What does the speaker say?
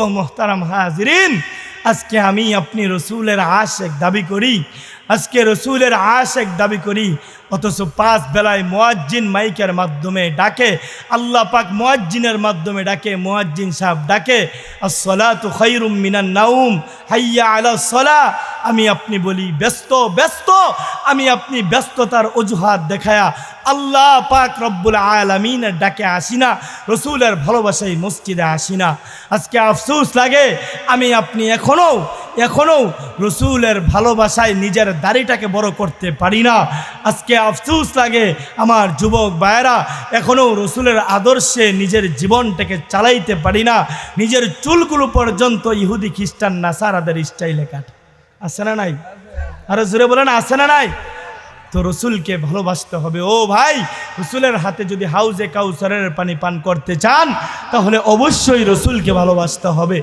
ও মোহতারাম হাজরিন, আজকে আমি আপনি রসুলের আশেক দাবি করি, আজকে রসুলের আশেক দাবি করি, অথচ পাঁচ বেলায় মোয়াজ্জিন মাইকের মাধ্যমে ডাকে, আল্লাহ পাক মোয়াজ্জিনের মাধ্যমে ডাকে, মোয়াজ্জিন সাহেব ডাকে আসলাতু খৈরুম মিনান নাউম, হাইয়া আলা সলা আমি আপনি বলি, ব্যস্ত ব্যস্ত। আমি আপনি ব্যস্ততার অজুহাত দেখায়া আল্লাহ পাক রব্বুল আলমিনের ডাকে আসি না, রসুলের ভালোবাসাই মসজিদে আসি না। আজকে আফসোস লাগে, আমি আপনি এখনও এখনও রসুলের ভালোবাসায় নিজের দাড়িটাকে বড় করতে পারি না। আজকে আফসোস লাগে, আমার যুবক ভাইয়েরা, এখনও রসুলের আদর্শে নিজের জীবনটাকে চালাইতে পারি না। নিজের চুলগুলো পর্যন্ত ইহুদি, খ্রিস্টান, নাসারাদের স্টাইলে কাটে। আছে না নাই? আরও জোরে বলেন, আছে না নাই? তো রসুলকে ভালোবাসতে হবে। ও ভাই, রসুলের হাতে যদি হাউজে কাউসারের পানি পান করতে চান, তাহলে অবশ্যই রসুলকে ভালোবাসতে হবে।